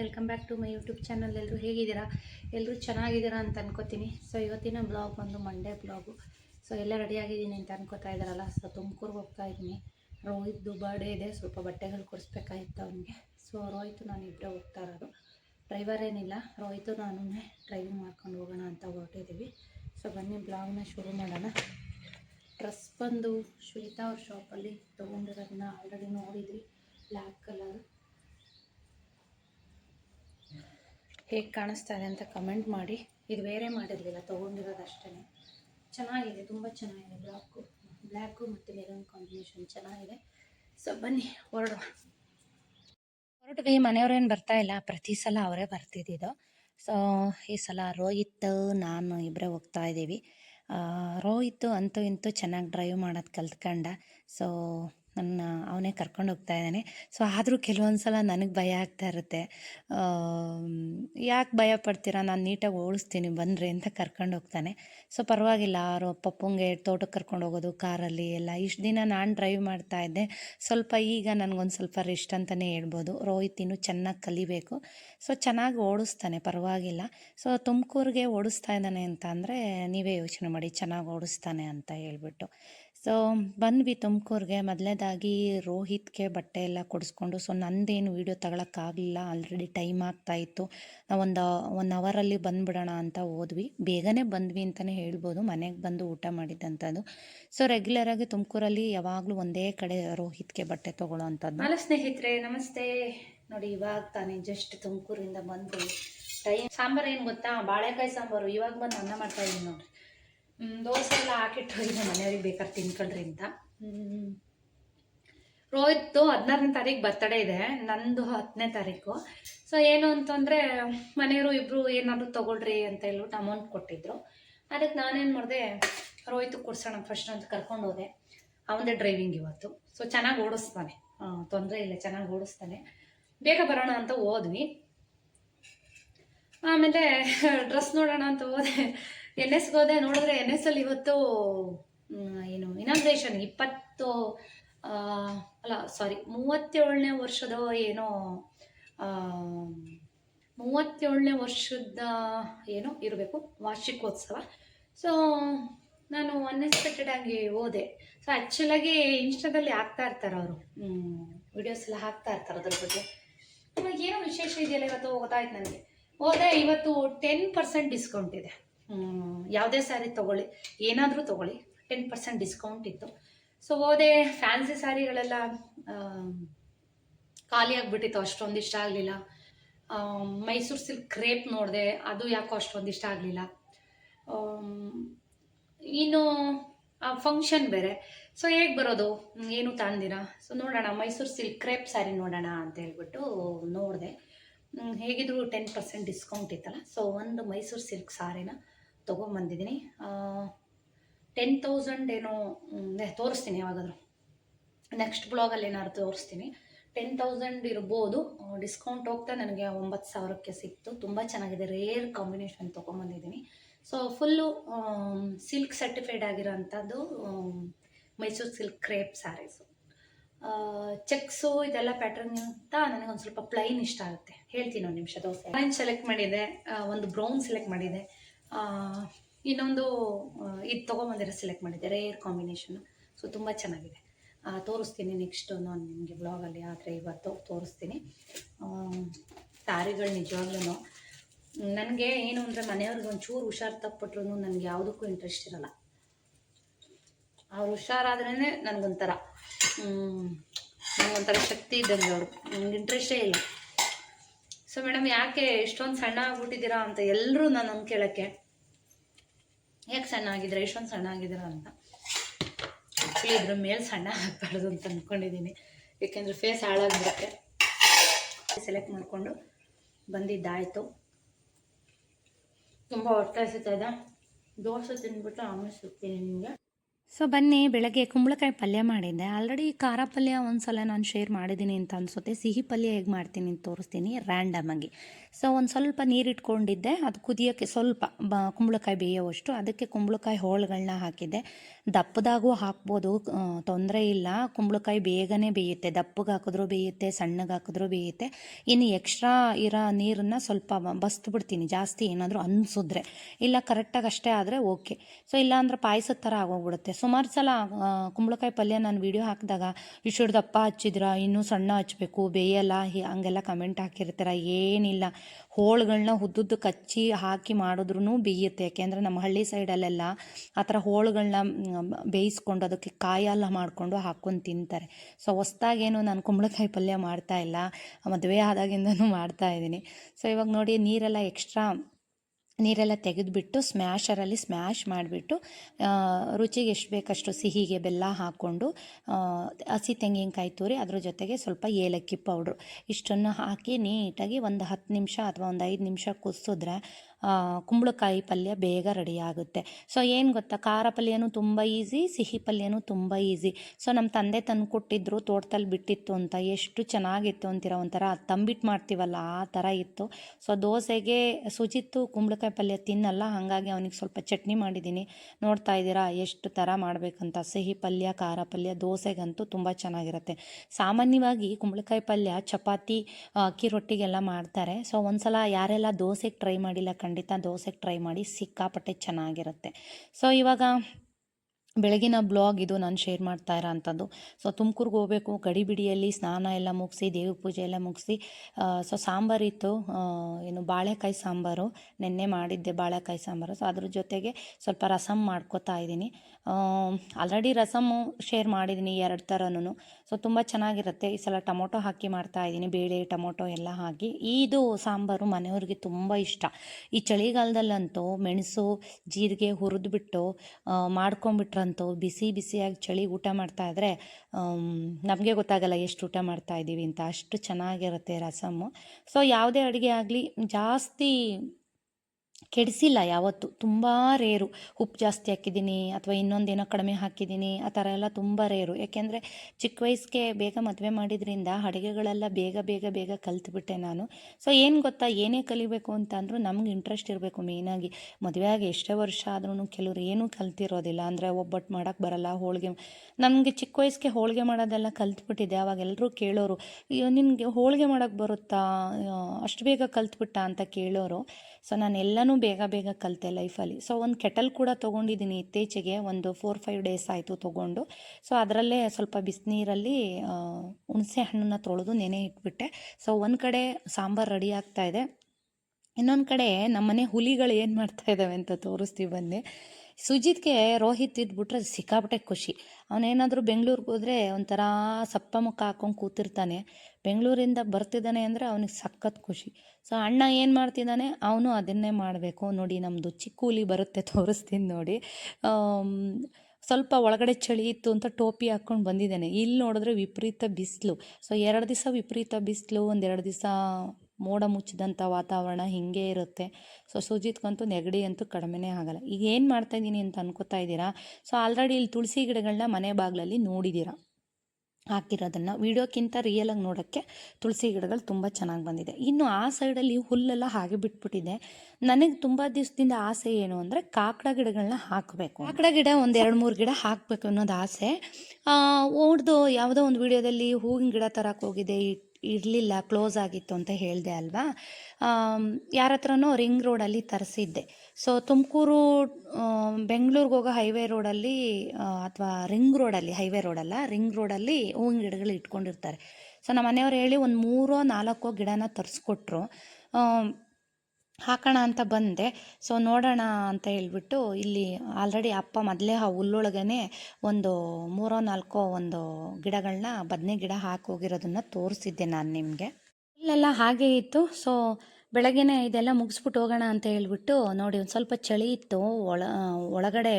Welcome back to my YouTube channel. ಎಲ್ಲರೂ ಹೇಗಿದ್ದೀರಾ? ಎಲ್ಲರೂ ಚೆನ್ನಾಗಿದ್ದೀರಾ ಅಂತ ಅನ್ಕೋತೀನಿ. ಸೊ ಇವತ್ತಿನ ಬ್ಲಾಗ್ ಬಂದು ಮಂಡೇ ಬ್ಲಾಗು. ಸೊ ಎಲ್ಲ ರೆಡಿಯಾಗಿದ್ದೀನಿ ಅಂತ ಅನ್ಕೋತಾ ಇದ್ದಾರಲ್ಲ. ಸೊ ತುಮಕೂರ್ಗೆ ಹೋಗ್ತಾ ಇದ್ದೀನಿ. ರೋಹಿತ್ದು ಬರ್ಡೇ ಇದೆ. ಸ್ವಲ್ಪ ಬಟ್ಟೆಗಳು ಕೊಡಿಸ್ಬೇಕಾಗಿತ್ತು ಅವನಿಗೆ. ಸೊ ರೋಹಿತ್ ನಾನು ಇಬ್ಬರೇ ಹೋಗ್ತಾ ಇರೋದು. ಡ್ರೈವರ್ ಏನಿಲ್ಲ. ರೋಹಿತು ನಾನು ಡ್ರೈವಿಂಗ್ ಮಾಡ್ಕೊಂಡು ಹೋಗೋಣ ಅಂತ ಹೊರಟಿದ್ದೀವಿ. ಸೊ ಬನ್ನಿ, ಬ್ಲಾಗ್ನ ಶುರು ಮಾಡೋಣ. ಡ್ರೆಸ್ ಬಂದು ಶ್ವೇತಾ ಅವ್ರ ಶಾಪಲ್ಲಿ ತೊಗೊಂಡಿರೋದನ್ನ ಆಲ್ರೆಡಿ ನೋಡಿದ್ವಿ. ಬ್ಲ್ಯಾಕ್ ಕಲರ್ ಹೇಗೆ ಕಾಣಿಸ್ತಾ ಇದೆ ಅಂತ ಕಮೆಂಟ್ ಮಾಡಿ. ಇದು ಬೇರೆ ಮಾಡಿರಲಿಲ್ಲ ತೊಗೊಂಡಿರೋದು ಅಷ್ಟೇ ಚೆನ್ನಾಗಿದೆ, ತುಂಬ ಚೆನ್ನಾಗಿದೆ ಬ್ಲಾಕು ಬ್ಲ್ಯಾಕು ಮತ್ತು ಮೆರೂನ್ ಕಾಂಬಿನೇಷನ್ ಚೆನ್ನಾಗಿದೆ. ಸೊ ಬನ್ನಿ, ಹೊರಡುವ. ಹೊರಟ್ವಿ ಮನೆಯವ್ರೇನು ಬರ್ತಾ ಇಲ್ಲ, ಪ್ರತಿ ಸಲ ಅವರೇ ಬರ್ತಿದ್ದಿದ್ದು. ಸೊ ಈ ಸಲ ರೋಹಿತ್, ನಾನು ಇಬ್ಬರೇ ಹೋಗ್ತಾ ಇದ್ದೀವಿ. ರೋಹಿತ್ ಅಂತೂ ಇಂತೂ ಚೆನ್ನಾಗಿ ಡ್ರೈವ್ ಮಾಡೋದು ಕಲ್ತ್ಕೊಂಡ. ಸೊ ನನ್ನ ಅವನೇ ಕರ್ಕೊಂಡು ಹೋಗ್ತಾ ಇದ್ದಾನೆ. ಸೊ ಆದರೂ ಕೆಲವೊಂದು ಸಲ ನನಗೆ ಭಯ ಆಗ್ತಾ ಇರುತ್ತೆ. ಯಾಕೆ ಭಯ ಪಡ್ತೀರಾ? ನಾನು ನೀಟಾಗಿ ಓಡಿಸ್ತೀನಿ, ಬಂದರೆ ಅಂತ ಕರ್ಕೊಂಡು ಹೋಗ್ತಾನೆ. ಸೊ ಪರವಾಗಿಲ್ಲ ಅವರು ಪಪ್ಪಂಗೆ ತೋಟಕ್ಕೆ ಕರ್ಕೊಂಡು ಹೋಗೋದು, ಕಾರಲ್ಲಿ ಎಲ್ಲ. ಇಷ್ಟು ದಿನ ನಾನು ಡ್ರೈವ್ ಮಾಡ್ತಾ ಇದ್ದೆ. ಸ್ವಲ್ಪ ಈಗ ನನಗೊಂದು ಸ್ವಲ್ಪ ರೆಸ್ಟ್ ಅಂತಲೇ ಹೇಳ್ಬೋದು. ರೋಹಿತ್ ಇನ್ನೂ ಚೆನ್ನಾಗಿ ಕಲಿಬೇಕು. ಸೊ ಚೆನ್ನಾಗಿ ಓಡಿಸ್ತಾನೆ, ಪರವಾಗಿಲ್ಲ. ಸೊ ತುಮಕೂರಿಗೆ ಓಡಿಸ್ತಾ ಇದ್ದಾನೆ ಅಂತ ಅಂದರೆ ನೀವೇ ಯೋಚನೆ ಮಾಡಿ, ಚೆನ್ನಾಗಿ ಓಡಿಸ್ತಾನೆ ಅಂತ ಹೇಳ್ಬಿಟ್ಟು. ಸೊ ಬಂದ್ವಿ ತುಮಕೂರಿಗೆ ಮೊದಲನೇದಾಗಿ ರೋಹಿತ್ಗೆ ಬಟ್ಟೆ ಎಲ್ಲ ಕೊಡಿಸ್ಕೊಂಡು ಸೊ ನಂದೇನು ವೀಡಿಯೋ ತಗೊಳಕ್ಕಾಗಲಿಲ್ಲ ಆಲ್ರೆಡಿ ಟೈಮ್ ಆಗ್ತಾ ಇತ್ತು. ಒಂದು ಒನ್ ಅವರಲ್ಲಿ ಬಂದುಬಿಡೋಣ ಅಂತ ಹೋದ್ವಿ. ಬೇಗನೆ ಬಂದ್ವಿ ಅಂತಲೇ ಹೇಳ್ಬೋದು. ಮನೆಗೆ ಬಂದು ಊಟ ಮಾಡಿದ್ದಂಥದ್ದು ಸೊ ರೆಗ್ಯುಲರಾಗಿ ತುಮಕೂರಲ್ಲಿ ಯಾವಾಗಲೂ ಒಂದೇ ಕಡೆ ರೋಹಿತ್ಗೆ ಬಟ್ಟೆ ತೊಗೊಳ್ಳೋ ಅಂಥದ್ದು ಸ್ನೇಹಿತರೆ ನಮಸ್ತೆ. ನೋಡಿ ಇವಾಗ ತಾನೇ ಜಸ್ಟ್ ತುಮಕೂರಿಂದ ಬಂದು ಟೈಮ್ ಸಾಂಬಾರು ಏನು ಗೊತ್ತಾ? ಬಾಳೆಕಾಯಿ ಸಾಂಬಾರು. ಇವಾಗ ಬಂದು ಅನ್ನ ಮಾಡ್ತಾ ಇದ್ದೀನಿ ಹ್ಮ್, ದೋಸೆ ಎಲ್ಲ ಹಾಕಿಟ್ಟು ಹೋಗಿದೆ ಮನೆಯವ್ರಿಗೆ ಬೇಕಾದ್ರೆ ತಿನ್ಕೊಳ್ರಿ ಅಂತ. ರೋಹಿತ್ ಹದಿನಾರನೇ ತಾರೀಕು ಬರ್ತಡೇ ಇದೆ, ನಂದು ಹತ್ತನೇ ತಾರೀಕು. ಸೊ ಏನು ಅಂತಂದರೆ, ಮನೆಯವರು ಇಬ್ಬರು ಏನಾದರೂ ತೊಗೊಳ್ರಿ ಅಂತ ಹೇಳ್ಬಿಟ್ಟು ಅಮೌಂಟ್ ಕೊಟ್ಟಿದ್ರು. ಅದಕ್ಕೆ ನಾನೇನು ಮಾಡಿದೆ ರೋಹಿತ್ ಕೊಡ್ಸೋಣ ಫಸ್ಟ್ ಅಂತ ಕರ್ಕೊಂಡು ಹೋದೆ. ಅವನದೇ ಡ್ರೈವಿಂಗ್ ಇವತ್ತು. ಸೊ ಚೆನ್ನಾಗಿ ಓಡಿಸ್ತಾನೆ. ತೊಂದರೆ ಇಲ್ಲ, ಚೆನ್ನಾಗಿ ಓಡಿಸ್ತಾನೆ. ಬೇಗ ಬರೋಣ ಅಂತ ಹೋದ್ವಿ. ಆಮೇಲೆ ಡ್ರೆಸ್ ನೋಡೋಣ ಅಂತ ಹೋದೆ. ಎನ್ ಎಸ್ಗೆ ಹೋದೆ, ನೋಡಿದ್ರೆ ಎನ್ ಎಸ್ ಅಲ್ಲಿ ಇವತ್ತು ಏನು ಇನಾಗ್ರೇಷನ್ ಇಪ್ಪತ್ತು ಅಲ್ಲ ಸಾರಿ ಮೂವತ್ತೇಳನೇ ವರ್ಷದ ಏನೋ ಮೂವತ್ತೇಳನೇ ವರ್ಷದ ಏನು ಇರಬೇಕು, ವಾರ್ಷಿಕೋತ್ಸವ. ಸೊ ನಾನು ಅನ್ಎಕ್ಸ್ಪೆಕ್ಟೆಡ್ ಆಗಿ ಹೋದೆ. ಸೊ ಆ್ಯಕ್ಚುಲಾಗಿ ಇನ್ಸ್ಟಾದಲ್ಲಿ ಹಾಕ್ತಾ ಇರ್ತಾರೆ ಅವರು. ವಿಡಿಯೋಸ್ ಎಲ್ಲ ಹಾಕ್ತಾ ಇರ್ತಾರೆ ಅದ್ರ ಬಗ್ಗೆ. ಇವಾಗ ಏನೋ ವಿಶೇಷ ಇದೆಯಲ್ಲ, ಇವತ್ತು ಗೊತ್ತಾಯ್ತು ನನಗೆ. ಹೋದೆ, ಇವತ್ತು ಟೆನ್ ಪರ್ಸೆಂಟ್ ಡಿಸ್ಕೌಂಟ್ ಇದೆ. ಯಾವುದೇ ಸ್ಯಾರಿ ತೊಗೊಳ್ಳಿ. ಏನಾದರೂ ತೊಗೊಳ್ಳಿ. ಟೆನ್ ಪರ್ಸೆಂಟ್ ಡಿಸ್ಕೌಂಟ್ ಇತ್ತು. ಸೊ ಹೋದೆ ಫ್ಯಾನ್ಸಿ ಸ್ಯಾರಿಗಳೆಲ್ಲ ಖಾಲಿಯಾಗಿಬಿಟ್ಟಿತ್ತು ಅಷ್ಟೊಂದು ಇಷ್ಟ ಆಗಲಿಲ್ಲ. ಮೈಸೂರು ಸಿಲ್ಕ್ ಕ್ರೇಪ್ ನೋಡಿದೆ, ಅದು ಯಾಕೋ ಅಷ್ಟೊಂದು ಇಷ್ಟ ಆಗಲಿಲ್ಲ. ಇನ್ನು ಫಂಕ್ಷನ್ ಬೇರೆ. ಸೊ ಹೇಗೆ ಬರೋದು? ಏನು ತಂದಿರಾ? ಸೊ ನೋಡೋಣ. ಮೈಸೂರು ಸಿಲ್ಕ್ ಕ್ರೇಪ್ ಸ್ಯಾರಿ ನೋಡೋಣ ಅಂತ ಹೇಳ್ಬಿಟ್ಟು ನೋಡಿದೆ. ಹೇಗಿದ್ರು ಟೆನ್ ಪರ್ಸೆಂಟ್ ಡಿಸ್ಕೌಂಟ್ ಇತ್ತಲ್ಲ? ಸೊ ಒಂದು ಮೈಸೂರು ಸಿಲ್ಕ್ ಸಾರಿನ ತೊಗೊಂಬಂದಿದ್ದೀನಿ. ಟೆನ್ ತೌಸಂಡ್ ಏನೋ ತೋರಿಸ್ತೀನಿ ಯಾವಾಗಾದರೂ. ನೆಕ್ಸ್ಟ್ ಬ್ಲಾಗಲ್ಲಿ ಏನಾದ್ರು ತೋರಿಸ್ತೀನಿ. ಟೆನ್ ತೌಸಂಡ್ ಇರ್ಬೋದು. ಡಿಸ್ಕೌಂಟ್ ಹೋಗ್ತಾ ನನಗೆ ಒಂಬತ್ತು ಸಾವಿರಕ್ಕೆ ಸಿಕ್ತು. ತುಂಬ ಚೆನ್ನಾಗಿದೆ. ರೇರ್ ಕಾಂಬಿನೇಷನ್ ತೊಗೊಂಬಂದಿದ್ದೀನಿ. So full silk certified ಆಗಿರೋಂಥದ್ದು Mysuru silk crepe saris checks ಇದೆಲ್ಲ ಪ್ಯಾಟರ್ನ್ ಅಂತ ನನಗೊಂದು ಸ್ವಲ್ಪ ಪ್ಲೈನ್ ಇಷ್ಟ ಆಗುತ್ತೆ. ಹೇಳ್ತೀನಿ ಒಂದು ನಿಮಿಷ, ದೋಸೆ. ಪ್ಲೈನ್ ಸೆಲೆಕ್ಟ್ ಮಾಡಿದೆ. ಒಂದು ಬ್ರೌನ್ ಸೆಲೆಕ್ಟ್ ಮಾಡಿದೆ. ಇನ್ನೊಂದು ಇದು ತೊಗೊಂಬಂದಿರೋ ಸೆಲೆಕ್ಟ್ ಮಾಡಿದ್ದೆ ರೇರ್ ಕಾಂಬಿನೇಷನ್ ಸೊ ತುಂಬ ಚೆನ್ನಾಗಿದೆ. ತೋರಿಸ್ತೀನಿ ನೆಕ್ಸ್ಟ್ ನಾನು ನಿಮಗೆ ಬ್ಲಾಗಲ್ಲಿ ಆದರೆ ಇವತ್ತು ತೋರಿಸ್ತೀನಿ. ಸ್ಯಾರಿಗಳು ನಿಜವಾಗ್ಲೂ ನನಗೆ ಏನು ಅಂದರೆ ಮನೆಯವ್ರಿಗೆ ಒಂಚೂರು ಹುಷಾರು ತಪ್ಪಿಟ್ರು ನನಗೆ ಯಾವುದಕ್ಕೂ ಇಂಟ್ರೆಸ್ಟ್ ಇರಲ್ಲ. ಅವ್ರು ಹುಷಾರಾದ್ರೇ ನನಗೊಂಥರ ನನಗೊಂಥರ ಶಕ್ತಿ ಇದ್ದಂಗೆ ಅವರು, ನನಗೆ ಇಂಟ್ರೆಸ್ಟೇ ಇಲ್ಲ. ಸೊ ಮೇಡಮ್ ಯಾಕೆ ಇಷ್ಟೊಂದು ಸಣ್ಣ ಆಗ್ಬಿಟ್ಟಿದ್ದೀರಾ ಅಂತ ಎಲ್ಲರೂ ನಾನು ಕೇಳೋಕ್ಕೆ ಯಾಕೆ ಸಣ್ಣ ಆಗಿದ್ರೆ ಇಷ್ಟೊಂದು ಸಣ್ಣ ಆಗಿದ್ದೀರಾ ಅಂತ. ಆ್ಯಕ್ಚುಲಿ ಇದ್ರ ಮೇಲೆ ಸಣ್ಣ ಹಾಕ್ಬಾರ್ದು ಅಂತ ಅಂದ್ಕೊಂಡಿದ್ದೀನಿ ಏಕೆಂದರೆ ಫೇಸ್ ಹಾಳಾಗ್ಬಿಡುತ್ತೆ. ಸೆಲೆಕ್ಟ್ ಮಾಡಿಕೊಂಡು ಬಂದಿದ್ದಾಯಿತು. ತುಂಬ ಹೊಟ್ಟೆ ಇದೆ. ದೋಸೆ ತಿಂದ್ಬಿಟ್ಟು ಆಮೇಲೆ ಸಿಗ್ತೀನಿ ನಿಮಗೆ. ಸೊ ಬನ್ನಿ, ಬೆಳಗ್ಗೆ ಕುಂಬಳಕಾಯಿ ಪಲ್ಯ ಮಾಡಿದ್ದೆ. ಆಲ್ರೆಡಿ ಖಾರ ಪಲ್ಯ ಒಂದು ಸಲ ನಾನು ಶೇರ್ ಮಾಡಿದ್ದೀನಿ ಅಂತ ಅನ್ಸುತ್ತೆ. ಸಿಹಿ ಪಲ್ಯ ಹೇಗೆ ಮಾಡ್ತೀನಿ ಅಂತ ತೋರಿಸ್ತೀನಿ ರ್ಯಾಂಡಮಾಗಿ ಸೊ ಒಂದು ಸ್ವಲ್ಪ ನೀರಿಟ್ಕೊಂಡಿದ್ದೆ ಅದು ಕುದಿಯೋಕ್ಕೆ ಸ್ವಲ್ಪ ಬ, ಕುಂಬಳಕಾಯಿ ಬೇಯೋವಷ್ಟು. ಅದಕ್ಕೆ ಕುಂಬಳಕಾಯಿ ಹೋಳುಗಳನ್ನ ಹಾಕಿದ್ದೆ. ದಪ್ಪದಾಗೂ ಹಾಕ್ಬೋದು ತೊಂದರೆ ಇಲ್ಲ. ಕುಂಬಳಕಾಯಿ ಬೇಗನೆ ಬೇಯುತ್ತೆ. ದಪ್ಪಗೆ ಹಾಕಿದ್ರೂ ಬೇಯುತ್ತೆ, ಸಣ್ಣಗೆ ಹಾಕಿದ್ರೂ ಬೇಯುತ್ತೆ. ಇನ್ನು ಎಕ್ಸ್ಟ್ರಾ ಇರೋ ನೀರನ್ನು ಸ್ವಲ್ಪ ಬಸ್ತು ಬಿಡ್ತೀನಿ ಜಾಸ್ತಿ ಏನಾದರೂ ಅನಿಸಿದ್ರೆ. ಇಲ್ಲ ಕರೆಕ್ಟಾಗಿ ಅಷ್ಟೇ ಆದರೆ ಓಕೆ ಸೊ ಇಲ್ಲಾಂದ್ರೆ ಪಾಯಸದ ಥರ ಆಗೋಗ್ಬಿಡುತ್ತೆ. ಸುಮಾರು ಸಲ ಕುಂಬಳಕಾಯಿ ಪಲ್ಯ ನಾನು ವಿಡಿಯೋ ಹಾಕಿದಾಗ ಇಷ್ಟು ದಪ್ಪ ಹಚ್ಚಿದ್ರ? ಇನ್ನೂ ಸಣ್ಣ ಹಚ್ಚಬೇಕು ಬೇಯಲ್ಲ? ಹಂಗೆಲ್ಲ ಕಮೆಂಟ್ ಹಾಕಿರ್ತೀರ. ಏನಿಲ್ಲ. ಹೋಳುಗಳನ್ನ ಉದ್ದುದ್ದು ಕಚ್ಚಿ ಹಾಕಿ ಮಾಡಿದ್ರೂ ಬೇಯುತ್ತೆ. ಯಾಕೆಂದರೆ ನಮ್ಮ ಹಳ್ಳಿ ಸೈಡಲ್ಲೆಲ್ಲ ಆ ಥರ ಹೋಳುಗಳನ್ನ ಬೇಯಿಸ್ಕೊಂಡು ಅದಕ್ಕೆ ಕಾಯೆಲ್ಲ ಮಾಡಿಕೊಂಡು ಹಾಕ್ಕೊಂಡು ತಿಂತಾರೆ. ಸೊ, ಹೊಸ್ದಾಗೇನು ನಾನು ಕುಂಬಳಕಾಯಿ ಪಲ್ಯ ಮಾಡ್ತಾ ಇಲ್ಲ. ಮದುವೆ ಆದಾಗಿಂದನೂ ಮಾಡ್ತಾ ಇದ್ದೀನಿ. ಸೊ, ಇವಾಗ ನೋಡಿ ನೀರೆಲ್ಲ ಎಕ್ಸ್ಟ್ರಾ ನೀರೆಲ್ಲ ತೆಗೆದುಬಿಟ್ಟು ಸ್ಮ್ಯಾಷರಲ್ಲಿ ಸ್ಮ್ಯಾಶ್ ಮಾಡಿಬಿಟ್ಟು ರುಚಿಗೆ ಎಷ್ಟು ಬೇಕಷ್ಟು ಸಿಹಿಗೆ ಬೆಲ್ಲ ಹಾಕ್ಕೊಂಡು ಹಸಿ ತೆಂಗಿನಕಾಯಿ ತುರಿ, ಅದ್ರ ಜೊತೆಗೆ ಸ್ವಲ್ಪ ಏಲಕ್ಕಿ ಪೌಡ್ರು. ಇಷ್ಟನ್ನು ಹಾಕಿ ನೀಟಾಗಿ ಒಂದು ಹತ್ತು ನಿಮಿಷ ಅಥವಾ ಒಂದು ಐದು ನಿಮಿಷ ಕುದಿಸಿದ್ರೆ ಕುಂಬಳಕಾಯಿ ಪಲ್ಯ ಬೇಗ ರೆಡಿ ಆಗುತ್ತೆ. ಸೊ ಏನು ಗೊತ್ತಾ? ಖಾರ ಪಲ್ಯನೂ ತುಂಬ ಈಸಿ ಸಿಹಿ ಪಲ್ಯನೂ ತುಂಬ ಈಸಿ ಸೊ ನಮ್ಮ ತಂದೆ ತಂದು ಕೊಟ್ಟಿದ್ರು, ತೋಟದಲ್ಲಿ ಬಿಟ್ಟಿತ್ತು ಅಂತ. ಎಷ್ಟು ಚೆನ್ನಾಗಿತ್ತು ಅಂತೀರ? ಒಂಥರ ತಂಬಿಟ್ಟು ಮಾಡ್ತೀವಲ್ಲ, ಆ ಥರ ಇತ್ತು. ಸೊ ದೋಸೆಗೆ ಸುಜಿತ್ತು, ಕುಂಬಳಕಾಯಿ ಪಲ್ಯ ತಿನ್ನಲ್ಲ, ಹಾಗಾಗಿ ಅವನಿಗೆ ಸ್ವಲ್ಪ ಚಟ್ನಿ ಮಾಡಿದ್ದೀನಿ. ನೋಡ್ತಾ ಇದ್ದೀರಾ? ಎಷ್ಟು ಥರ ಮಾಡಬೇಕಂತ. ಸಿಹಿ ಪಲ್ಯ, ಖಾರ ಪಲ್ಯ, ದೋಸೆಗಂತೂ ತುಂಬ ಚೆನ್ನಾಗಿರುತ್ತೆ. ಸಾಮಾನ್ಯವಾಗಿ ಕುಂಬಳಕಾಯಿ ಪಲ್ಯ, ಚಪಾತಿ, ಅಕ್ಕಿ ರೊಟ್ಟಿಗೆಲ್ಲ ಮಾಡ್ತಾರೆ. ಸೊ ಒಂದ್ಸಲ ಯಾರೆಲ್ಲ ದೋಸೆಗೆ ಟ್ರೈ ಮಾಡಿಲ್ಲ ಖಂಡಿತ ದೋಸೆಗೆ ಟ್ರೈ ಮಾಡಿ ಸಿಕ್ಕಾಪಟ್ಟೆ ಚೆನ್ನಾಗಿರುತ್ತೆ. ಸೊ ಇವಾಗ ಬೆಳಗಿನ ಬ್ಲಾಗ್ ಇದು ನಾನು ಶೇರ್ ಮಾಡ್ತಾ ಇರೋಂಥದ್ದು ಸೊ ತುಮಕೂರ್ಗೆ ಹೋಗಬೇಕು ಗಡಿಬಿಡಿಯಲ್ಲಿ ಸ್ನಾನ ಎಲ್ಲ ಮುಗಿಸಿ ದೇವ್ರ ಪೂಜೆ ಎಲ್ಲ ಮುಗಿಸಿ ಸೊ ಸಾಂಬಾರಿತ್ತು ಏನು ಬಾಳೆಕಾಯಿ ಸಾಂಬಾರು, ನಿನ್ನೆ ಮಾಡಿದ್ದೆ ಬಾಳೆಕಾಯಿ ಸಾಂಬಾರು. ಸೊ ಅದ್ರ ಜೊತೆಗೆ ಸ್ವಲ್ಪ ರಸಮ್ ಮಾಡ್ಕೋತಾ ಇದ್ದೀನಿ. ಆಲ್ರೆಡಿ ರಸಮ್ಮು ಶೇರ್ ಮಾಡಿದ್ದೀನಿ ಎರಡು ಥರನೂ ಸೊ ತುಂಬ ಚೆನ್ನಾಗಿರುತ್ತೆ. ಈ ಸಲ ಟೊಮೊಟೊ ಹಾಕಿ ಮಾಡ್ತಾ ಇದ್ದೀನಿ ಬೇಳೆ, ಟೊಮೊಟೊ ಎಲ್ಲ ಹಾಕಿ. ಇದು ಸಾಂಬಾರು ಮನೆಯವ್ರಿಗೆ ತುಂಬ ಇಷ್ಟ. ಈ ಚಳಿಗಾಲದಲ್ಲಂತೂ ಮೆಣಸು, ಜೀರಿಗೆ ಹುರಿದ್ಬಿಟ್ಟು ಮಾಡ್ಕೊಂಬಿಟ್ರಂತೂ ಬಿಸಿ ಬಿಸಿಯಾಗಿ ಚಳಿ ಊಟ ಮಾಡ್ತಾ ಇದ್ರೆ ನಮಗೆ ಗೊತ್ತಾಗಲ್ಲ ಎಷ್ಟು ಊಟ ಮಾಡ್ತಾ ಇದ್ದೀವಿ ಅಂತ. ಅಷ್ಟು ಚೆನ್ನಾಗಿರುತ್ತೆ ರಸಮ್ಮು. ಸೊ ಯಾವುದೇ ಅಡುಗೆ ಆಗಲಿ ಜಾಸ್ತಿ ಕೆಡಿಸಿಲ್ಲ ಯಾವತ್ತು. ತುಂಬ ರೇರು. ಉಪ್ಪು ಜಾಸ್ತಿ ಹಾಕಿದ್ದೀನಿ ಅಥವಾ ಇನ್ನೊಂದೇನೋ ಕಡಿಮೆ ಹಾಕಿದ್ದೀನಿ, ಆ ಥರ ಎಲ್ಲ ತುಂಬ ರೇರು. ಯಾಕೆಂದರೆ ಚಿಕ್ಕ ವಯಸ್ಸಿಗೆ ಬೇಗ ಮದುವೆ ಮಾಡಿದ್ರಿಂದ ಅಡುಗೆಗಳೆಲ್ಲ ಬೇಗ ಬೇಗ ಬೇಗ ಕಲ್ತ್ಬಿಟ್ಟೆ ನಾನು. ಸೊ ಏನು ಗೊತ್ತಾ? ಏನೇ ಕಲಿಬೇಕು ಅಂತ ಅಂದರೂ ನಮ್ಗೆ ಇಂಟ್ರೆಸ್ಟ್ ಇರಬೇಕು ಮೇಯ್ನಾಗಿ ಮದುವೆ ಆಗಿ ಎಷ್ಟೇ ವರ್ಷ ಆದ್ರೂ ಕೆಲವ್ರು ಏನೂ ಕಲ್ತಿರೋದಿಲ್ಲ. ಅಂದರೆ ಒಬ್ಬಟ್ಟು ಮಾಡೋಕ್ಕೆ ಬರಲ್ಲ, ಹೋಳಿಗೆ ನನಗೆ ಚಿಕ್ಕ ವಯಸ್ಸಿಗೆ ಹೋಳಿಗೆ ಮಾಡೋದೆಲ್ಲ ಕಲ್ತ್ಬಿಟ್ಟಿದ್ದೆ. ಅವಾಗ ಎಲ್ಲರೂ ಕೇಳೋರು ನಿನಗೆ ಹೋಳಿಗೆ ಮಾಡೋಕ್ಕೆ ಬರುತ್ತಾ? ಅಷ್ಟು ಬೇಗ ಕಲ್ತ್ಬಿಟ್ಟ ಅಂತ ಕೇಳೋರು. ಸೊ ನಾನು ಎಲ್ಲನೂ ಬೇಗ ಬೇಗ ಕಲಿತೆ ಲೈಫಲ್ಲಿ. ಸೊ ಒಂದು ಕೆಟಲ್ ಕೂಡ ತೊಗೊಂಡಿದ್ದೀನಿ ಇತ್ತೀಚೆಗೆ, ಒಂದು ಫೋರ್ ಫೈವ್ ಡೇಸ್ ಆಯಿತು ತೊಗೊಂಡು. ಸೊ ಅದರಲ್ಲೇ ಸ್ವಲ್ಪ ಬಿಸಿನೀರಲ್ಲಿ ಹುಣಸೆ ಹಣ್ಣನ್ನು ತೊಳೆದು ನೆನೆ ಇಟ್ಬಿಟ್ಟೆ. ಸೊ ಒಂದು ಕಡೆ ಸಾಂಬಾರು ರೆಡಿ ಆಗ್ತಾ ಇದೆ. ಇನ್ನೊಂದು ಕಡೆ ನಮ್ಮನೆ ಹುಲಿಗಳು ಏನು ಮಾಡ್ತಾ ಇದ್ದಾವೆ ಅಂತ ತೋರಿಸ್ತೀವಿ ಬನ್ನಿ. ಸುಜಿತ್ಗೆ ರೋಹಿತ್ ಇದ್ಬಿಟ್ರೆ ಸಿಕ್ಕಾಪಟ್ಟೆ ಖುಷಿ. ಅವನೇನಾದರೂ ಬೆಂಗಳೂರಿಗೆ ಹೋದರೆ ಒಂಥರ ಸಪ್ಪ ಮುಖ ಹಾಕೊಂಡು ಕೂತಿರ್ತಾನೆ. ಬೆಂಗಳೂರಿಂದ ಬರ್ತಿದ್ದಾನೆ ಅಂದರೆ ಅವನಿಗೆ ಸಖತ್ ಖುಷಿ. ಸೊ ಅಣ್ಣ ಏನು ಮಾಡ್ತಿದ್ದಾನೆ? ಅವನು ಅದನ್ನೇ ಮಾಡಬೇಕು. ನೋಡಿ ನಮ್ಮದು ಚಿಕ್ಕೂಲಿ ಬರುತ್ತೆ ತೋರಿಸ್ತೀನಿ ನೋಡಿ. ಸ್ವಲ್ಪ ಒಳಗಡೆ ಚಳಿ ಇತ್ತು ಅಂತ ಟೋಪಿ ಹಾಕ್ಕೊಂಡು ಬಂದಿದ್ದಾನೆ. ಇಲ್ಲಿ ನೋಡಿದ್ರೆ ವಿಪರೀತ ಬಿಸಿಲು. ಸೊ ಎರಡು ದಿವಸ ವಿಪರೀತ ಬಿಸಿಲು, ಒಂದೆರಡು ದಿವಸ ಮೋಡ ಮುಚ್ಚಿದಂಥ ವಾತಾವರಣ ಹೀಗೆ ಇರುತ್ತೆ. ಸೊ ಸುಜಿತ್ಗಂತೂ ನೆಗಡಿ ಅಂತೂ ಕಡಿಮೆನೇ ಆಗಲ್ಲ. ಈಗ ಏನು ಮಾಡ್ತಾ ಇದ್ದೀನಿ ಅಂತ ಅನ್ಕೋತಾ ಇದ್ದೀರಾ? ಸೊ ಆಲ್ರೆಡಿ ಇಲ್ಲಿ ತುಳಸಿ ಗಿಡಗಳನ್ನ ಮನೆ ಬಾಗಿಲಲ್ಲಿ ನೋಡಿದ್ದೀರಾ ಹಾಕಿರೋದನ್ನು ವೀಡಿಯೋಕ್ಕಿಂತ ರಿಯಲಾಗಿ ನೋಡೋಕ್ಕೆ ತುಳಸಿ ಗಿಡಗಳು ತುಂಬ ಚೆನ್ನಾಗಿ ಬಂದಿದೆ. ಇನ್ನು ಆ ಸೈಡಲ್ಲಿ ಹುಲ್ಲೆಲ್ಲ ಹಾಗೆ ಬಿಟ್ಬಿಟ್ಟಿದೆ. ನನಗೆ ತುಂಬ ದಿವಸದಿಂದ ಆಸೆ ಏನು ಅಂದರೆ ಕಾಕಡ ಗಿಡಗಳನ್ನ ಹಾಕಬೇಕು. ಕಾಕಡ ಗಿಡ ಒಂದು ಎರಡು ಮೂರು ಗಿಡ ಹಾಕಬೇಕು ಅನ್ನೋದು ಆಸೆ. ಓಡ್ದು ಯಾವುದೋ ಒಂದು ವಿಡಿಯೋದಲ್ಲಿ ಹೂವಿನ ಗಿಡ ತರಕ್ಕೆ ಹೋಗಿದೆ ಇರಲಿಲ್ಲ, ಕ್ಲೋಸ್ ಆಗಿತ್ತು ಅಂತ ಹೇಳಿದೆ ಅಲ್ವಾ? ಯಾರ ಹತ್ರನೂ ರಿಂಗ್ ರೋಡಲ್ಲಿ ತರಿಸಿದ್ದೆ. ಸೊ, ತುಮಕೂರು ಬೆಂಗಳೂರಿಗೆ ಹೋಗೋ ಹೈವೇ ರೋಡಲ್ಲಿ ಅಥವಾ ರಿಂಗ್ ರೋಡಲ್ಲಿ, ಹೈವೇ ರೋಡಲ್ಲ, ರಿಂಗ್ ರೋಡಲ್ಲಿ ಹೂವಿನ ಗಿಡಗಳು ಇಟ್ಕೊಂಡಿರ್ತಾರೆ. ಸೊ ನಮ್ಮ ಮನೆಯವ್ರು ಹೇಳಿ ಒಂದು ಮೂರೋ ನಾಲ್ಕೋ ಗಿಡನ ತರಿಸ್ಕೊಟ್ರು. ಹಾಕೋಣ ಅಂತ ಬಂದೆ. ಸೊ ನೋಡೋಣ ಅಂತ ಹೇಳ್ಬಿಟ್ಟು ಇಲ್ಲಿ ಆಲ್ರೆಡಿ ಅಪ್ಪ ಮೊದಲೇ ಆ ಹುಲ್ಲೊಳಗೇ ಒಂದು ಮೂರೋ ನಾಲ್ಕೋ ಒಂದು ಗಿಡಗಳನ್ನ ಬದನೆ ಗಿಡ ಹಾಕಿ ಹೋಗಿರೋದನ್ನ ತೋರಿಸಿದ್ದೆ ನಾನು ನಿಮಗೆ. ಇಲ್ಲೆಲ್ಲ ಹಾಗೆ ಇತ್ತು. ಸೊ ಬೆಳಗ್ಗೆನೆ ಇದೆಲ್ಲ ಮುಗಿಸ್ಬಿಟ್ಟು ಹೋಗೋಣ ಅಂತ ಹೇಳ್ಬಿಟ್ಟು ನೋಡಿ ಒಂದು ಸ್ವಲ್ಪ ಚಳಿ ಇತ್ತು. ಒಳ, ಒಳಗಡೆ,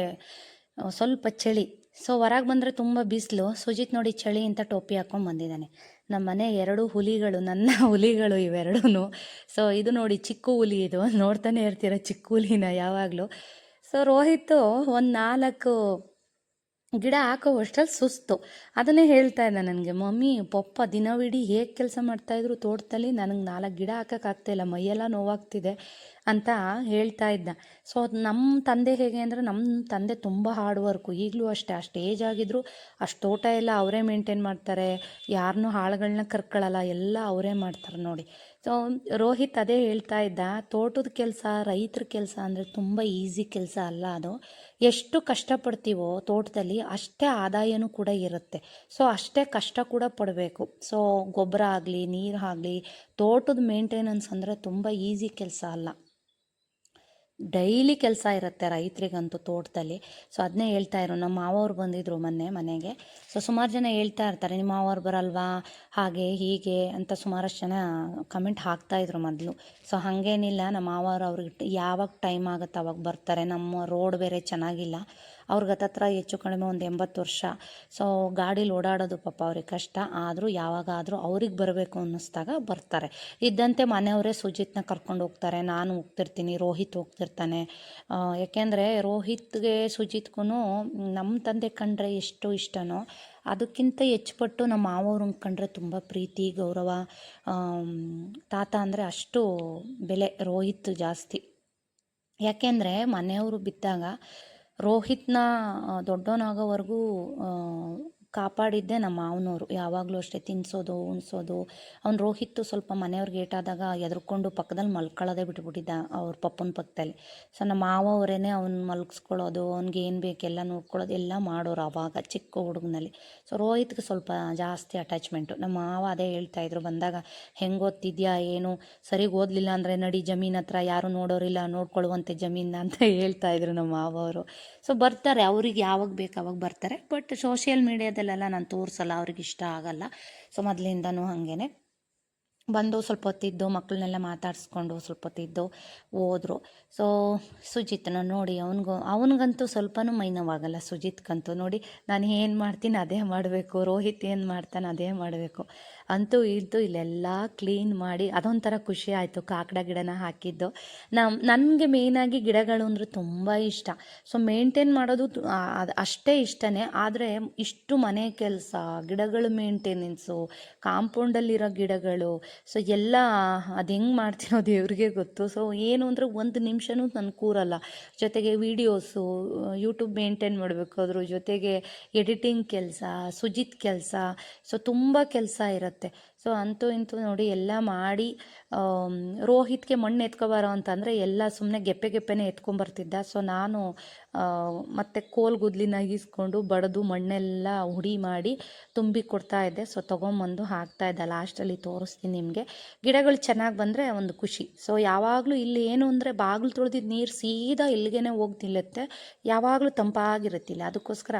ಸ್ವಲ್ಪ ಚಳಿ. ಸೊ ಹೊರಗೆ ಬಂದರೆ ತುಂಬ ಬಿಸಿಲು. ಸುಜಿತ್ ನೋಡಿ ಚಳಿ ಅಂತ ಟೋಪಿ ಹಾಕ್ಕೊಂಡು ಬಂದಿದ್ದಾನೆ. ನಮ್ಮ ಮನೆ ಎರಡು ಹುಲಿಗಳು, ನನ್ನ ಹುಲಿಗಳು ಇವೆರಡೂ ಸೊ ಇದು ನೋಡಿ ಚಿಕ್ಕ ಹುಲಿ ಇದು. ನೋಡ್ತಾನೆ ಇರ್ತೀರ ಚಿಕ್ಕ ಹುಲಿನ ಯಾವಾಗಲೂ. ಸೊ ರೋಹಿತ್ ಒಂದು ನಾಲ್ಕು ಗಿಡ ಹಾಕೋ ಅಷ್ಟ್ರಲ್ಲಿ ಸುಸ್ತು. ಅದನ್ನೇ ಹೇಳ್ತಾ ಇದ್ದ ನನಗೆ, ಮಮ್ಮಿ, ಪಪ್ಪ, ದಿನವಿಡೀ ಹೇಗೆ ಕೆಲಸ ಮಾಡ್ತಾಯಿದ್ರು ತೋಟದಲ್ಲಿ ನನಗೆ ನಾಲ್ಕು ಗಿಡ ಹಾಕೋಕ್ಕಾಗ್ತಾಯಿಲ್ಲ ಮೈಯೆಲ್ಲ ನೋವಾಗ್ತಿದೆ ಅಂತ ಹೇಳ್ತಾ ಇದ್ದ. ಸೊ ನಮ್ಮ ತಂದೆ ಹೇಗೆ ಅಂದರೆ ನಮ್ಮ ತಂದೆ ತುಂಬ ಹಾರ್ಡ್ ವರ್ಕು ಈಗಲೂ ಅಷ್ಟೇ, ಅಷ್ಟು ಏಜ್ ಆಗಿದ್ರು ಅಷ್ಟು ತೋಟ ಎಲ್ಲ ಅವರೇ ಮೇಂಟೈನ್ ಮಾಡ್ತಾರೆ. ಯಾರನ್ನೂ ಹಾಳುಗಳನ್ನ ಕರ್ಕೊಳ್ಳಲ್ಲ ಎಲ್ಲ ಅವರೇ ಮಾಡ್ತಾರೆ ನೋಡಿ. ಸೊ ರೋಹಿತ್ ಅದೇ ಹೇಳ್ತಾ ಇದ್ದ, ತೋಟದ ಕೆಲಸ, ರೈತರ ಕೆಲಸ ಅಂದರೆ ತುಂಬ ಈಸಿ ಕೆಲಸ ಅಲ್ಲ ಅದು. ಎಷ್ಟು ಕಷ್ಟಪಡ್ತೀವೋ ತೋಟದಲ್ಲಿ ಅಷ್ಟೇ ಆದಾಯನೂ ಕೂಡ ಇರುತ್ತೆ. ಸೊ ಅಷ್ಟೇ ಕಷ್ಟ ಕೂಡ ಪಡಬೇಕು. ಸೊ ಗೊಬ್ಬರ ಆಗಲಿ, ನೀರು ಆಗಲಿ, ತೋಟದ ಮೇಂಟೆನೆನ್ಸ್ ಅಂದರೆ ತುಂಬ ಈಸಿ ಕೆಲಸ ಅಲ್ಲ. ಡೈಲಿ ಕೆಲಸ ಇರುತ್ತೆ ರೈತರಿಗಂತೂ ತೋಟದಲ್ಲಿ. ಸೊ ಅದನ್ನೇ ಹೇಳ್ತಾ ಇರೋ ನಮ್ಮ ಮಾವವ್ರು ಬಂದಿದ್ದರು ಮೊನ್ನೆ ಮನೆಗೆ. ಸೊ ಸುಮಾರು ಜನ ಹೇಳ್ತಾ ಇರ್ತಾರೆ, ನಿಮ್ಮ ಮಾವವ್ರು ಬರಲ್ವಾ? ಹಾಗೆ, ಹೀಗೆ ಅಂತ ಸುಮಾರಷ್ಟು ಜನ ಕಮೆಂಟ್ ಹಾಕ್ತಾಯಿದ್ರು ಮೊದಲು. ಸೊ ಹಾಗೇನಿಲ್ಲ. ನಮ್ಮ ಮಾವವ್ರು ಅವ್ರಿಗೆ ಯಾವಾಗ ಟೈಮ್ ಆಗುತ್ತೆ ಅವಾಗ ಬರ್ತಾರೆ. ನಮ್ಮ ರೋಡ್ ಬೇರೆ ಚೆನ್ನಾಗಿಲ್ಲ. ಅವ್ರಿಗೆ ಹತ್ತತ್ರ ಹೆಚ್ಚು ಕಡಿಮೆ ಒಂದು ಎಂಬತ್ತು ವರ್ಷ. ಸೊ ಗಾಡೀಲಿ ಓಡಾಡೋದು ಪಾಪ ಅವ್ರಿಗೆ ಕಷ್ಟ. ಆದರೂ ಯಾವಾಗಾದರೂ ಅವ್ರಿಗೆ ಬರಬೇಕು ಅನ್ನಿಸ್ದಾಗ ಬರ್ತಾರೆ. ಇದ್ದಂತೆ ಮನೆಯವರೇ ಸುಜಿತ್ನ ಕರ್ಕೊಂಡು ಹೋಗ್ತಾರೆ. ನಾನು ಹೋಗ್ತಿರ್ತೀನಿ, ರೋಹಿತ್ ಹೋಗ್ತಿರ್ತಾನೆ. ಯಾಕೆಂದರೆ ರೋಹಿತ್ಗೆ ಸುಜಿತ್ಗೂ ನಮ್ಮ ತಂದೆ ಕಂಡ್ರೆ ಎಷ್ಟು ಇಷ್ಟನೋ, ಅದಕ್ಕಿಂತ ಹೆಚ್ಚುಪಟ್ಟು ನಮ್ಮ ಮಾವವ್ರನ್ನ ಕಂಡ್ರೆ ತುಂಬ ಪ್ರೀತಿ, ಗೌರವ ತಾತ ಅಂದರೆ ಅಷ್ಟು ಬೆಲೆ ರೋಹಿತ್ ಜಾಸ್ತಿ. ಯಾಕೆಂದರೆ ಮನೆಯವರು ಬಿದ್ದಾಗ ರೋಹಿತ್ನ ದೊಡ್ಡವನಾಗೋವರೆಗೂ ಕಾಪಾಡಿದ್ದೆ ನಮ್ಮ ಮಾವನವರು ಯಾವಾಗಲೂ ಅಷ್ಟೇ ತಿನ್ನಿಸೋದು ಉಣಿಸೋದು. ಅವ್ನು ರೋಹಿತ್ತು ಸ್ವಲ್ಪ ಮನೆಯವ್ರಿಗೆ ಏಟಾದಾಗ ಎದ್ರುಕೊಂಡು ಪಕ್ಕದಲ್ಲಿ ಮಲ್ಕೊಳ್ಳೋದೇ ಬಿಟ್ಬಿಟ್ಟಿದ್ದ ಅವ್ರ ಪಪ್ಪನ ಪಕ್ಕದಲ್ಲಿ. ಸೊ ನಮ್ಮ ಮಾವ ಅವರೇ ಅವ್ನ ಮಲ್ಗಿಸ್ಕೊಳ್ಳೋದು ಅವ್ನಿಗೆ ಏನು ಬೇಕೆಲ್ಲ ನೋಡ್ಕೊಳ್ಳೋದು, ಎಲ್ಲ ಮಾಡೋರು ಆವಾಗ ಚಿಕ್ಕ ಹುಡುಗನಲ್ಲಿ. ಸೊ ರೋಹಿತ್ಗೆ ಸ್ವಲ್ಪ ಜಾಸ್ತಿ ಅಟ್ಯಾಚ್ಮೆಂಟು ನಮ್ಮ ಮಾವ ಅದೇ ಹೇಳ್ತಾಯಿದ್ರು ಬಂದಾಗ ಹೆಂಗೆ ಓದ್ತಿದ್ಯಾ, ಏನು, ಸರಿಗೆ ಓದಲಿಲ್ಲ ಅಂದರೆ ನಡಿ ಜಮೀನ್ ಹತ್ರ, ಯಾರು ನೋಡೋರಿಲ್ಲ ನೋಡ್ಕೊಳ್ಳುವಂಥ ಜಮೀನ ಅಂತ ಹೇಳ್ತಾ ಇದ್ರು ನಮ್ಮ ಮಾವ ಅವರು. ಸೊ ಬರ್ತಾರೆ, ಅವ್ರಿಗೆ ಯಾವಾಗ ಬೇಕು ಅವಾಗ ಬರ್ತಾರೆ. ಬಟ್ ಸೋಷಿಯಲ್ ಮೀಡ್ಯಾದಲ್ಲೆಲ್ಲ ನಾನು ತೋರಿಸಲ್ಲ, ಅವ್ರಿಗೆ ಇಷ್ಟ ಆಗಲ್ಲ. ಸೊ ಮೊದಲಿಂದನೂ ಹಾಗೇನೆ. ಬಂದು ಸ್ವಲ್ಪ ಹೊತ್ತಿದ್ದು ಮಕ್ಕಳನ್ನೆಲ್ಲ ಮಾತಾಡಿಸ್ಕೊಂಡು ಸ್ವಲ್ಪ ಹೊತ್ತಿದ್ದು, ಹೋದರು. ಸೊ ಸುಜಿತ್ನ ನೋಡಿ, ಅವನಿಗೂ, ಅವನಿಗಂತೂ ಸ್ವಲ್ಪನೂ ಮೈ ನೋವಾಗಲ್ಲ ಸುಜಿತ್ಗಂತೂ ನೋಡಿ, ನಾನು ಏನು ಮಾಡ್ತೀನಿ, ಅದೇ ಮಾಡಬೇಕು. ರೋಹಿತ್ ಏನು ಮಾಡ್ತಾನೆ, ಅದೇ ಮಾಡಬೇಕು. ಅಂತೂ ಇದ್ದು ಇಲ್ಲೆಲ್ಲ ಕ್ಲೀನ್ ಮಾಡಿ ಅದೊಂಥರ ಖುಷಿ ಆಯಿತು. ಕಾಕಡ ಗಿಡನ ಹಾಕಿದ್ದು. ನಮ್ಮ ನನಗೆ ಮೇಯ್ನಾಗಿ ಗಿಡಗಳು ಅಂದರೆ ತುಂಬ ಇಷ್ಟ. ಸೊ ಮೇಂಟೈನ್ ಮಾಡೋದು ಅಷ್ಟೇ ಇಷ್ಟನೇ. ಆದರೆ ಇಷ್ಟು ಮನೆ ಕೆಲಸ, ಗಿಡಗಳು ಮೇಂಟೆನೆನ್ಸು ಕಾಂಪೌಂಡಲ್ಲಿರೋ ಗಿಡಗಳು ಸೊ ಎಲ್ಲ ಅದು ಹೆಂಗೆ ಮಾಡ್ತೀನೋ ದೇವ್ರಿಗೆ ಗೊತ್ತು. ಸೊ ಏನು ಅಂದರೆ ಒಂದು ನಿಮಿಷನೂ ನಾನು ಕೂರಲ್ಲ. ಜೊತೆಗೆ ವೀಡಿಯೋಸು ಯೂಟ್ಯೂಬ್ ಮೇಂಟೈನ್ ಮಾಡಬೇಕು. ಅದ್ರ ಜೊತೆಗೆ ಎಡಿಟಿಂಗ್ ಕೆಲಸ, ಸುಜಿತ್ ಕೆಲಸ. ಸೊ ತುಂಬ ಕೆಲಸ ಇರುತ್ತೆ. ಸೊ ಅಂತೂ ಇಂತೂ ನೋಡಿ ಎಲ್ಲ ಮಾಡಿ ರೋಹಿತ್ಗೆ ಮಣ್ಣು ಎತ್ಕೊಬಾರೋ ಅಂತಂದರೆ ಎಲ್ಲ ಸುಮ್ಮನೆ ಗೆಪ್ಪೆ ಗೆಪ್ಪೆನೇ ಎತ್ಕೊಂಬರ್ತಿದ್ದ. ಸೊ ನಾನು ಮತ್ತೆ ಕೋಲ್ ಗುದ್ಲಿನ ಈಸ್ಕೊಂಡು ಬಡಿದು ಮಣ್ಣೆಲ್ಲ ಹುಡಿ ಮಾಡಿ ತುಂಬಿ ಕೊಡ್ತಾ ಇದ್ದೆ. ಸೊ ತೊಗೊಂಬಂದು ಹಾಕ್ತಾ ಇದ್ದೆ. ಲಾಸ್ಟಲ್ಲಿ ತೋರಿಸ್ತೀನಿ ನಿಮಗೆ. ಗಿಡಗಳು ಚೆನ್ನಾಗಿ ಬಂದರೆ ಒಂದು ಖುಷಿ. ಸೊ ಯಾವಾಗಲೂ ಇಲ್ಲಿ ಏನು ಅಂದರೆ ಬಾಗಿಲು ತೊಳೆದಿದ್ದ ನೀರು ಸೀದಾ ಇಲ್ಲಿಗೆ ಹೋಗಿ ನಿಲ್ಲುತ್ತೆ ಯಾವಾಗಲೂ ತಂಪಾಗಿರುತ್ತಿಲ್ಲ. ಅದಕ್ಕೋಸ್ಕರ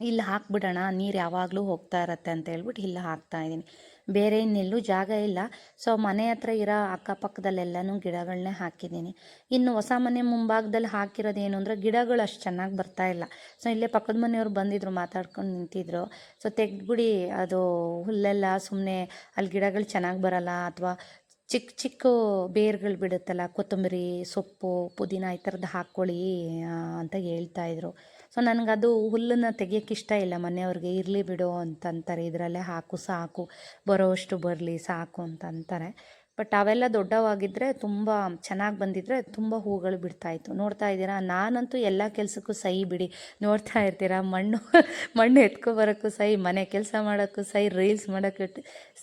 ಇಲ್ಲಿ ಹಾಕ್ಬಿಡೋಣ, ನೀರು ಯಾವಾಗಲೂ ಹೋಗ್ತಾ ಇರತ್ತೆ ಅಂತ ಹೇಳ್ಬಿಟ್ಟು ಇಲ್ಲಿ ಹಾಕ್ತಾ ಇದ್ದೀನಿ. ಬೇರೆ ಇನ್ನೆಲ್ಲೂ ಜಾಗ ಇಲ್ಲ. ಸೊ ಮನೆ ಹತ್ರ ಇರೋ ಅಕ್ಕಪಕ್ಕದಲ್ಲೆಲ್ಲನೂ ಗಿಡಗಳನ್ನೇ ಹಾಕಿದ್ದೀನಿ. ಇನ್ನು ಹೊಸ ಮನೆ ಮುಂಭಾಗದಲ್ಲಿ ಹಾಕಿರೋದು ಏನು ಅಂದರೆ ಗಿಡಗಳು ಅಷ್ಟು ಚೆನ್ನಾಗಿ ಬರ್ತಾ ಇಲ್ಲ. ಸೊ ಇಲ್ಲೇ ಪಕ್ಕದ ಮನೆಯವ್ರು ಬಂದಿದ್ರು, ಮಾತಾಡ್ಕೊಂಡು ನಿಂತಿದ್ರು. ಸೊ ತೆಗ್ದುಬಿಡಿ ಅದು ಹುಲ್ಲೆಲ್ಲ ಸುಮ್ಮನೆ ಅಲ್ಲಿ ಗಿಡಗಳು ಚೆನ್ನಾಗಿ ಬರಲ್ಲ ಅಥವಾ ಚಿಕ್ಕ ಚಿಕ್ಕ ಬೇರ್ಗಳು ಬಿಡುತ್ತಲ್ಲ, ಕೊತ್ತಂಬರಿ ಸೊಪ್ಪು, ಪುದೀನ ಈ ಥರದ್ದು ಹಾಕ್ಕೊಳ್ಳಿ ಅಂತ ಹೇಳ್ತಾ ಇದ್ರು. ಸೊ ನನಗದು ಹುಲ್ಲನ್ನು ತೆಗಿಯೋಕ್ಕೆ ಇಷ್ಟ ಇಲ್ಲ. ಮನೆಯವ್ರಿಗೆ ಇರಲಿ ಬಿಡು ಅಂತಂತಾರೆ. ಇದರಲ್ಲೇ ಹಾಕು, ಸಾಕು, ಬರೋವಷ್ಟು ಬರಲಿ, ಸಾಕು ಅಂತ ಅಂತಾರೆ ಬಟ್ ಅವೆಲ್ಲ ದೊಡ್ಡವಾಗಿದ್ದರೆ ತುಂಬ ಚೆನ್ನಾಗಿ ಬಂದಿದ್ದರೆ ತುಂಬ ಹೂಗಳು ಬಿಡ್ತಾಯಿತ್ತು ನೋಡ್ತಾ ಇದ್ದೀರಾ? ನಾನಂತೂ ಎಲ್ಲ ಕೆಲಸಕ್ಕೂ ಸಹಿ ಬಿಡಿ. ನೋಡ್ತಾ ಇರ್ತೀರಾ? ಮಣ್ಣು ಮಣ್ಣು ಎತ್ಕೊ ಬರೋಕ್ಕೂ ಸೈ, ಮನೆ ಕೆಲಸ ಮಾಡೋಕ್ಕೂ ಸೈ ರೀಲ್ಸ್ ಮಾಡೋಕ್ಕೆ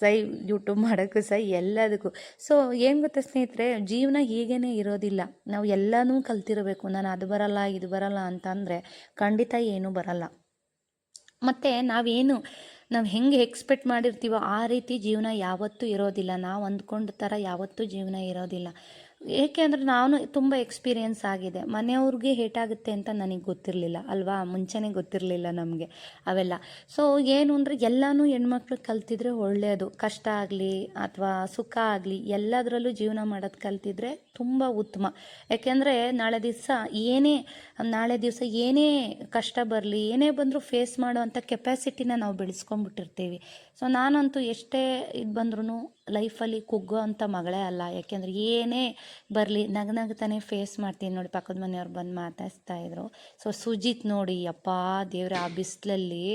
ಸೈ ಯೂಟ್ಯೂಬ್ ಮಾಡೋಕ್ಕೂ ಸೈ, ಎಲ್ಲದಕ್ಕೂ. ಸೊ ಏನು ಗೊತ್ತಾ ಸ್ನೇಹಿತರೆ? ಜೀವನ ಹೀಗೇ ಇರೋದಿಲ್ಲ. ನಾವು ಎಲ್ಲನೂ ಕಲ್ತಿರಬೇಕು. ನಾನು ಅದು ಬರಲ್ಲ, ಇದು ಬರಲ್ಲ ಅಂತಂದರೆ ಖಂಡಿತ ಏನೂ ಬರಲ್ಲ. ಮತ್ತು ನಾವೇನು ನಾವು ಹೆಂಗೆ ಎಕ್ಸ್ಪೆಕ್ಟ್ ಮಾಡಿರ್ತೀವೋ ಆ ರೀತಿ ಜೀವನ ಯಾವತ್ತೂ ಇರೋದಿಲ್ಲ. ನಾವು ಅಂದ್ಕೊಂಡ ಥರ ಯಾವತ್ತೂ ಜೀವನ ಇರೋದಿಲ್ಲ. ಏಕೆ ಅಂದರೆ ನಾನು ತುಂಬ ಎಕ್ಸ್ಪೀರಿಯೆನ್ಸ್ ಆಗಿದೆ. ಮನೆಯವ್ರಿಗೆ ಹೇಟಾಗುತ್ತೆ ಅಂತ ನನಗೆ ಗೊತ್ತಿರಲಿಲ್ಲ ಅಲ್ವಾ? ಮುಂಚೆನೇ ಗೊತ್ತಿರಲಿಲ್ಲ ನಮಗೆ ಅವೆಲ್ಲ. ಸೊ ಏನು ಅಂದರೆ ಎಲ್ಲನೂ ಹೆಣ್ಮಕ್ಳು ಕಲ್ತಿದ್ರೆ ಒಳ್ಳೆಯದು. ಕಷ್ಟ ಆಗಲಿ ಅಥವಾ ಸುಖ ಆಗಲಿ ಎಲ್ಲದರಲ್ಲೂ ಜೀವನ ಮಾಡೋದು ಕಲ್ತಿದ್ರೆ ತುಂಬ ಉತ್ತಮ. ಯಾಕೆಂದರೆ ನಾಳೆ ದಿವಸ ಏನೇ, ನಾಳೆ ದಿವಸ ಏನೇ ಕಷ್ಟ ಬರಲಿ, ಏನೇ ಬಂದರೂ ಫೇಸ್ ಮಾಡೋ ಅಂಥ ಕೆಪ್ಯಾಸಿಟಿನ ನಾವು ಬೆಳೆಸ್ಕೊಂಡ್ಬಿಟ್ಟಿರ್ತೀವಿ. ಸೊ ನಾನಂತೂ ಎಷ್ಟೇ ಇದು ಬಂದ್ರೂ ಲೈಫಲ್ಲಿ ಕುಗ್ಗೋ ಅಂಥ ಮಗಳೇ ಅಲ್ಲ. ಯಾಕೆಂದರೆ ಏನೇ ಬರಲಿ ನಗನಗ್ತಾನೆ ಫೇಸ್ ಮಾಡ್ತೀನಿ ನೋಡಿ, ಪಕ್ಕದ ಮನೆಯವ್ರು ಬಂದು ಮಾತಾಡ್ತಾ ಇದ್ರು. ಸೊ ಸುಜಿತ್ ನೋಡಿ ಅಪ್ಪ ದೇವ್ರ, ಆ ಬಿಸಿಲಲ್ಲಿ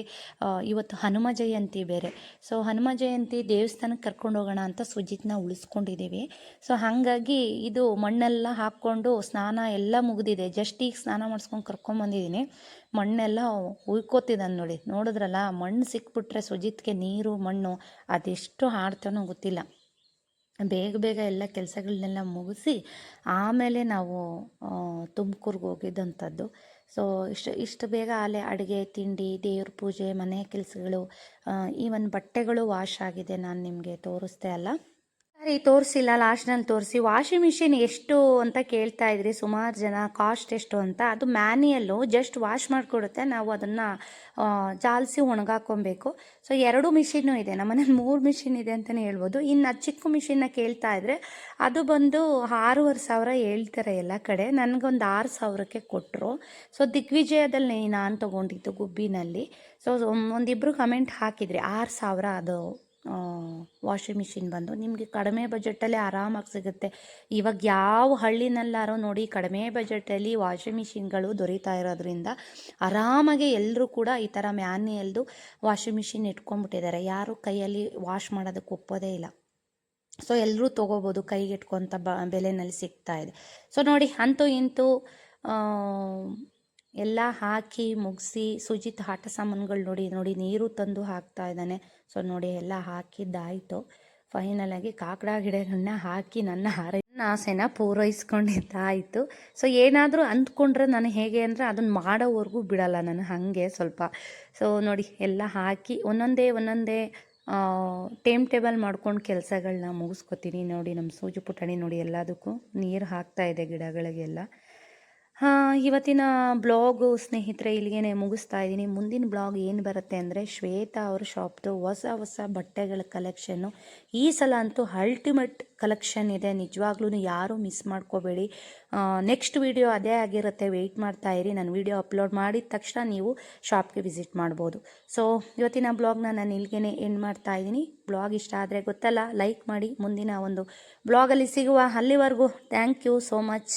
ಇವತ್ತು ಹನುಮ ಜಯಂತಿ ಬೇರೆ. ಸೊ ಹನುಮ ಜಯಂತಿ ದೇವಸ್ಥಾನಕ್ಕೆ ಕರ್ಕೊಂಡು ಹೋಗೋಣ ಅಂತ ಸುಜಿತ್ನ ಉಳಿಸ್ಕೊಂಡಿದ್ದೀವಿ. ಸೊ ಹಾಗಾಗಿ ಇದು ಮಣ್ಣೆಲ್ಲ ಹಾಕ್ಕೊಂಡು ಸ್ನಾನ ಎಲ್ಲ ಮುಗಿದಿದೆ. ಜಸ್ಟ್ ಈಗ ಸ್ನಾನ ಮಾಡಿಸ್ಕೊಂಡು ಕರ್ಕೊಂಬಂದಿದ್ದೀನಿ. ಮಣ್ಣೆಲ್ಲ ಉಯ್ಕೋತಿದ್ದಾನೆ ನೋಡಿ. ನೋಡಿದ್ರಲ್ಲ, ಮಣ್ಣು ಸಿಕ್ಬಿಟ್ರೆ ಸುಜಿತ್ಗೆ ನೀರು, ಮಣ್ಣು, ಅದೆಷ್ಟು ಹಾಡ್ತಾನೋ ಗೊತ್ತಿಲ್ಲ. ಬೇಗ ಬೇಗ ಎಲ್ಲ ಕೆಲಸಗಳನ್ನೆಲ್ಲ ಮುಗಿಸಿ ಆಮೇಲೆ ನಾವು ತುಮಕೂರಿಗೆ ಹೋಗಿದ್ದಂಥದ್ದು. ಸೊ ಇಷ್ಟು ಇಷ್ಟು ಬೇಗ ಅಲ್ಲೇ ಅಡುಗೆ, ತಿಂಡಿ, ದೇವ್ರ ಪೂಜೆ, ಮನೆ ಕೆಲಸಗಳು ಈವನ್ ಬಟ್ಟೆಗಳು ವಾಶ್ ಆಗಿದೆ ನಾನು ನಿಮಗೆ ತೋರಿಸ್ದೆ ಅಲ್ಲ. ಸರಿ ತೋರಿಸಿಲ್ಲ ಲಾಸ್ಟ್ನಲ್ಲಿ ತೋರಿಸಿ. ವಾಷಿಂಗ್ ಮಿಷಿನ್ ಎಷ್ಟು ಅಂತ ಕೇಳ್ತಾ ಇದ್ರಿ, ಸುಮಾರು ಜನ ಕಾಸ್ಟ್ ಎಷ್ಟು ಅಂತ. ಅದು ಮ್ಯಾನ್ಯಲ್ಲು ಜಸ್ಟ್ ವಾಶ್ ಮಾಡಿಕೊಡುತ್ತೆ. ನಾವು ಅದನ್ನು ಜಾಲಿಸಿ ಒಣಗಾಕೊಬೇಕು. ಸೊ ಎರಡು ಮಿಷಿನ್ನು ಇದೆ. ನಮ್ಮನೇಲಿ ಮೂರು ಮಿಷಿನ್ ಇದೆ ಅಂತಲೇ ಹೇಳ್ಬೋದು. ಇನ್ನು ಚಿಕ್ಕ ಮಿಷಿನ್ನ ಕೇಳ್ತಾ ಇದ್ರೆ, ಅದು ಬಂದು ಆರೂವರೆ ಸಾವಿರ ಹೇಳ್ತಾರೆ ಎಲ್ಲ ಕಡೆ. ನನಗೊಂದು ಆರು ಸಾವಿರಕ್ಕೆ ಕೊಟ್ಟರು ಸೊ ದಿಗ್ವಿಜಯದಲ್ಲಿ ನಾನು ತೊಗೊಂಡಿದ್ದು ಗುಬ್ಬಿನಲ್ಲಿ. ಸೊ ಒಂದಿಬ್ಬರು ಕಮೆಂಟ್ ಹಾಕಿದ್ರಿ, ಆರು ಸಾವಿರ ಅದು. ವಾಷಿಂಗ್ ಮಿಷಿನ್ ಬಂದು ನಿಮಗೆ ಕಡಿಮೆ ಬಜೆಟಲ್ಲಿ ಆರಾಮಾಗಿ ಸಿಗುತ್ತೆ. ಇವಾಗ ಯಾವ ಹಳ್ಳಿನಲ್ಲಾರೋ ನೋಡಿ ಕಡಿಮೆ ಬಜೆಟಲ್ಲಿ ವಾಷಿಂಗ್ ಮಿಷಿನ್ಗಳು ದೊರೀತಾ ಇರೋದ್ರಿಂದ ಆರಾಮಾಗಿ ಎಲ್ಲರೂ ಕೂಡ ಈ ಥರ ಮ್ಯಾನ್ಯಲ್ದು ವಾಷಿಂಗ್ ಮಿಷಿನ್ ಇಟ್ಕೊಂಡ್ಬಿಟ್ಟಿದ್ದಾರೆ. ಯಾರು ಕೈಯಲ್ಲಿ ವಾಶ್ ಮಾಡೋದಕ್ಕೆ ಒಪ್ಪೋದೇ ಇಲ್ಲ. ಸೊ ಎಲ್ಲರೂ ತೊಗೋಬೋದು ಕೈಗೆ ಇಟ್ಕೊತ ಬ, ಬೆಲೆನಲ್ಲಿ ಸಿಗ್ತಾ ಇದೆ. ಸೊ ನೋಡಿ, ಅಂತೂ ಇಂತೂ ಎಲ್ಲ ಹಾಕಿ ಮುಗಿಸಿ ಸುಜಿತ್ ಆಟ ಸಾಮಾನುಗಳು ನೋಡಿ ನೋಡಿ ನೀರು ತಂದು ಹಾಕ್ತಾ ಇದ್ದಾನೆ. ಸೊ ನೋಡಿ ಎಲ್ಲ ಹಾಕಿದ್ದಾಯಿತು. ಫೈನಲಾಗಿ ಕಾಕಡ ಗಿಡಗಳನ್ನ ಹಾಕಿ ನನ್ನ ಹಾರ ಆಸೆನ ಪೂರೈಸ್ಕೊಂಡಿದ್ದಾಯಿತು. ಸೊ ಏನಾದರೂ ಅಂದ್ಕೊಂಡ್ರೆ ನಾನು ಹೇಗೆ ಅಂದರೆ ಅದನ್ನು ಮಾಡೋವರೆಗೂ ಬಿಡಲ್ಲ ನಾನು ಹಾಗೆ ಸ್ವಲ್ಪ. ಸೊ ನೋಡಿ ಎಲ್ಲ ಹಾಕಿ ಒಂದೊಂದೇ ಒಂದೊಂದೇ ಟೇಮ್ ಟೇಬಲ್ ಮಾಡ್ಕೊಂಡು ಕೆಲಸಗಳನ್ನ ಮುಗಿಸ್ಕೊತೀನಿ. ನೋಡಿ ನಮ್ಮ ಸೂಜು ಪುಟಾಣಿ ನೋಡಿ ಎಲ್ಲದಕ್ಕೂ ನೀರು ಹಾಕ್ತಾ ಇದೆ ಗಿಡಗಳಿಗೆಲ್ಲ. ಹಾಂ, ಇವತ್ತಿನ ಬ್ಲಾಗು ಸ್ನೇಹಿತರೆ ಇಲ್ಲಿಗೆ ಮುಗಿಸ್ತಾ ಇದ್ದೀನಿ. ಮುಂದಿನ ಬ್ಲಾಗ್ ಏನು ಬರುತ್ತೆ ಅಂದರೆ, ಶ್ವೇತಾ ಅವ್ರ ಶಾಪ್ದು ಹೊಸ ಹೊಸ ಬಟ್ಟೆಗಳ ಕಲೆಕ್ಷನ್ನು ಈ ಸಲ ಅಂತೂ ಅಲ್ಟಿಮೇಟ್ ಕಲೆಕ್ಷನ್ ಇದೆ. ನಿಜವಾಗ್ಲೂ ಯಾರೂ ಮಿಸ್ ಮಾಡ್ಕೋಬೇಡಿ. ನೆಕ್ಸ್ಟ್ ವಿಡಿಯೋ ಅದೇ ಆಗಿರುತ್ತೆ. ವೆಯ್ಟ್ ಮಾಡ್ತಾ ಇರಿ. ನಾನು ವಿಡಿಯೋ ಅಪ್ಲೋಡ್ ಮಾಡಿದ ತಕ್ಷಣ ನೀವು ಶಾಪ್ಗೆ ವಿಸಿಟ್ ಮಾಡ್ಬೋದು. ಸೊ ಇವತ್ತಿನ ಬ್ಲಾಗ್ನ ನಾನು ಇಲ್ಲಿಗೆ ಎಂಡ್ ಮಾಡ್ತಾ ಇದ್ದೀನಿ. ಬ್ಲಾಗ್ ಇಷ್ಟ ಆದರೆ ಗೊತ್ತಲ್ಲ ಲೈಕ್ ಮಾಡಿ ಮುಂದಿನ ಒಂದು ಬ್ಲಾಗಲ್ಲಿ ಸಿಗುವ. ಅಲ್ಲಿವರೆಗೂ ಥ್ಯಾಂಕ್ ಯು ಸೋ ಮಚ್